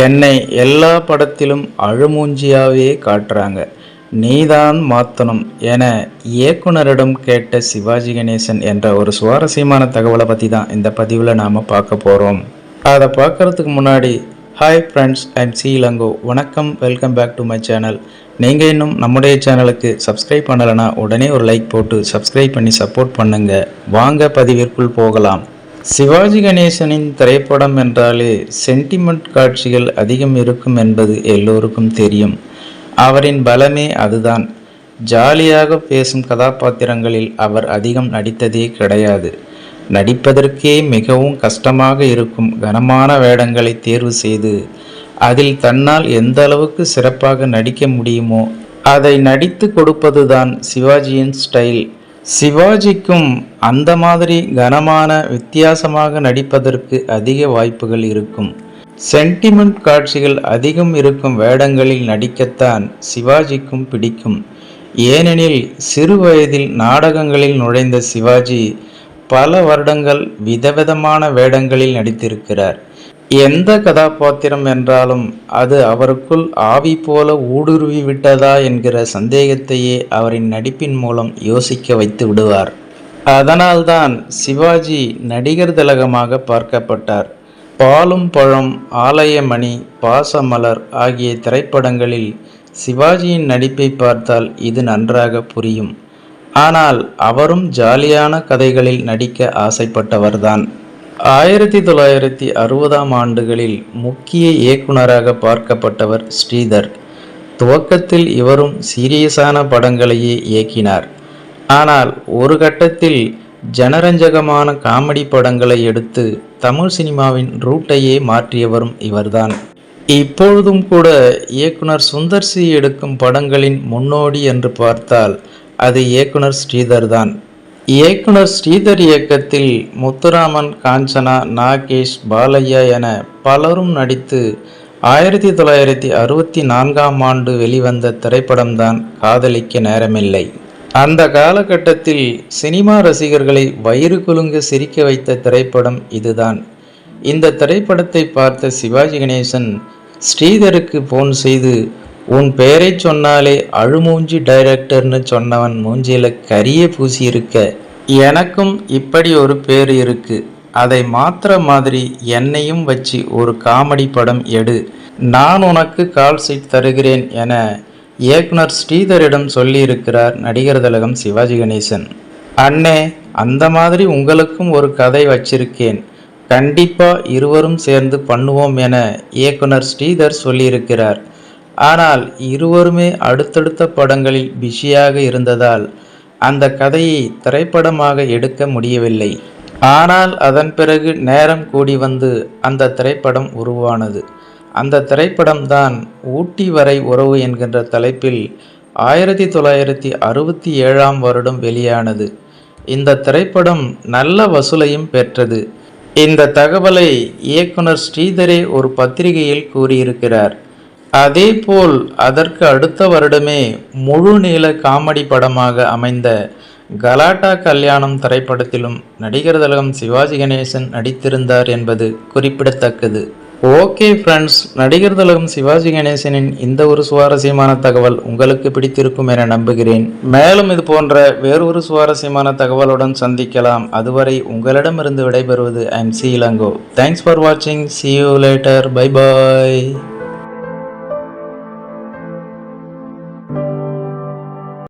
என்னை எல்லா படத்திலும் அழுமூஞ்சியாவே காட்டுறாங்க. நீதான் மாத்தணும் என இயக்குனரிடம் கேட்ட சிவாஜி கணேசன் என்ற ஒரு சுவாரஸ்யமான தகவலை பற்றி தான் இந்த பதிவில் நாம் பார்க்க போகிறோம் அதை பார்க்கறதுக்கு முன்னாடி hi friends I'm C Elango. வணக்கம் welcome back to my channel நீங்கள் இன்னும் நம்முடைய சேனலுக்கு சப்ஸ்கிரைப் பண்ணலைன்னா உடனே ஒரு லைக் போட்டு சப்ஸ்கிரைப் பண்ணி சப்போர்ட் பண்ணுங்கள் வாங்க பதிவிற்குள் போகலாம். சிவாஜி கணேசனின் திரைப்படம் என்றாலே சென்டிமெண்ட் காட்சிகள் அதிகம் இருக்கும் என்பது எல்லோருக்கும் தெரியும். அவரின் பலமே அதுதான். ஜாலியாக பேசும் கதாபாத்திரங்களில் அவர் அதிகம் நடித்ததே கிடையாது. நடிப்பதற்கே மிகவும் கஷ்டமாக இருக்கும் கனமான வேடங்களை தேர்வு செய்து அதில் தன்னால் எந்த அளவுக்கு சிறப்பாக நடிக்க முடியுமோ அதை நடித்து கொடுப்பதுதான் சிவாஜியின் ஸ்டைல் சிவாஜிக்கும் அந்த மாதிரி கனமான வித்தியாசமாக நடிப்பதற்கு அதிக வாய்ப்புகள் இருக்கும். சென்டிமெண்ட் காட்சிகள் அதிகம் இருக்கும் வேடங்களில் நடிக்கத்தான் சிவாஜிக்கும் பிடிக்கும். ஏனெனில் சிறு வயதில் நாடகங்களில் நுழைந்த சிவாஜி பல வருடங்கள் விதவிதமான வேடங்களில் நடித்திருக்கிறார். எந்த கதாபாத்திரம் என்றாலும் அது அவருக்குள் ஆவி போல ஊடுருவி விட்டதா என்கிற சந்தேகத்தையே அவரின் நடிப்பின் மூலம் யோசிக்க வைத்து விடுவார். அதனால்தான் சிவாஜி நடிகர் திலகமாக பார்க்கப்பட்டார். பாலும் பழம் ஆலயமணி பாசமலர் ஆகிய திரைப்படங்களில் சிவாஜியின் நடிப்பை பார்த்தால் இது நன்றாக புரியும். ஆனால் அவரும் ஜாலியான கதைகளில் நடிக்க ஆசைப்பட்டவர்தான். ஆயிரத்தி தொள்ளாயிரத்தி அறுபதாம் ஆண்டுகளில் முக்கிய இயக்குனராக பார்க்கப்பட்டவர் ஸ்ரீதர். துவக்கத்தில் இவரும் சீரியஸான படங்களையே இயக்கினார். ஆனால் ஒரு கட்டத்தில் ஜனரஞ்சகமான காமெடி படங்களை எடுத்து தமிழ் சினிமாவின் ரூட்டையே மாற்றியவரும் இவர்தான். இப்பொழுதும் கூட இயக்குனர் சுந்தர் சி எடுக்கும் படங்களின் முன்னோடி என்று பார்த்தால் அது இயக்குனர் ஸ்ரீதர் தான் இயக்குனர் ஸ்ரீதர் இயக்கத்தில் முத்துராமன் காஞ்சனா நாகேஷ் பாலையா என பலரும் நடித்து ஆயிரத்தி தொள்ளாயிரத்தி அறுபத்தி நான்காம் ஆண்டு வெளிவந்த திரைப்படம்தான் காதலிக்க நேரமில்லை. அந்த காலகட்டத்தில் சினிமா ரசிகர்களை வயிறு குலுங்க சிரிக்க வைத்த திரைப்படம் இதுதான். இந்த திரைப்படத்தை பார்த்த சிவாஜி கணேசன் ஸ்ரீதருக்கு போன் செய்து உன் பெயரை சொன்னாலே அழுமூஞ்சி டைரக்டர்னு சொன்னவன் மூஞ்சியில கரிய பூசி இருக்க எனக்கும் இப்படி ஒரு பேர் இருக்கு. அதை மாத்திர மாதிரி என்னையும் வச்சு ஒரு காமெடி படம் எடு. நான் உனக்கு கால் சீட் தருகிறேன் என இயக்குனர் ஸ்ரீதரிடம் சொல்லியிருக்கிறார் நடிகர் திலகம் சிவாஜி கணேசன். அண்ணே அந்த மாதிரி உங்களுக்கும் ஒரு கதை வச்சிருக்கேன். கண்டிப்பாக இருவரும் சேர்ந்து பண்ணுவோம் என இயக்குனர் ஸ்ரீதர் சொல்லியிருக்கிறார். ஆனால் இருவருமே அடுத்தடுத்த படங்களில் பிஸியாக இருந்ததால் அந்த கதையை திரைப்படமாக எடுக்க முடியவில்லை. ஆனால் அதன் பிறகு நேரம் கூடி வந்து அந்த திரைப்படம் உருவானது. அந்த திரைப்படம்தான் ஊட்டி வரை உறவு என்கின்ற தலைப்பில் ஆயிரத்தி தொள்ளாயிரத்தி அறுபத்தி ஏழாம் வருடம் வெளியானது. இந்த திரைப்படம் நல்ல வசூலையும் பெற்றது. இந்த தகவலை இயக்குனர் ஸ்ரீதரே ஒரு பத்திரிகையில் கூறியிருக்கிறார். அதேபோல் அதற்கு அடுத்த வருடமே முழு நீள காமெடி படமாக அமைந்த கலாட்டா கல்யாணம் திரைப்படத்திலும் நடிகர் தலகம் சிவாஜி கணேசன் நடித்திருந்தார் என்பது குறிப்பிடத்தக்கது. ஓகே ஃப்ரெண்ட்ஸ் நடிகர் தலகம் சிவாஜி கணேசனின் இந்த ஒரு சுவாரஸ்யமான தகவல் உங்களுக்கு பிடித்திருக்கும் என நம்புகிறேன். மேலும் இது போன்ற வேறொரு சுவாரஸ்யமான தகவலுடன் சந்திக்கலாம். அதுவரை உங்களிடமிருந்து விடைபெறுவது I am C Elango. Thanks for வாட்சிங் see you later bye bye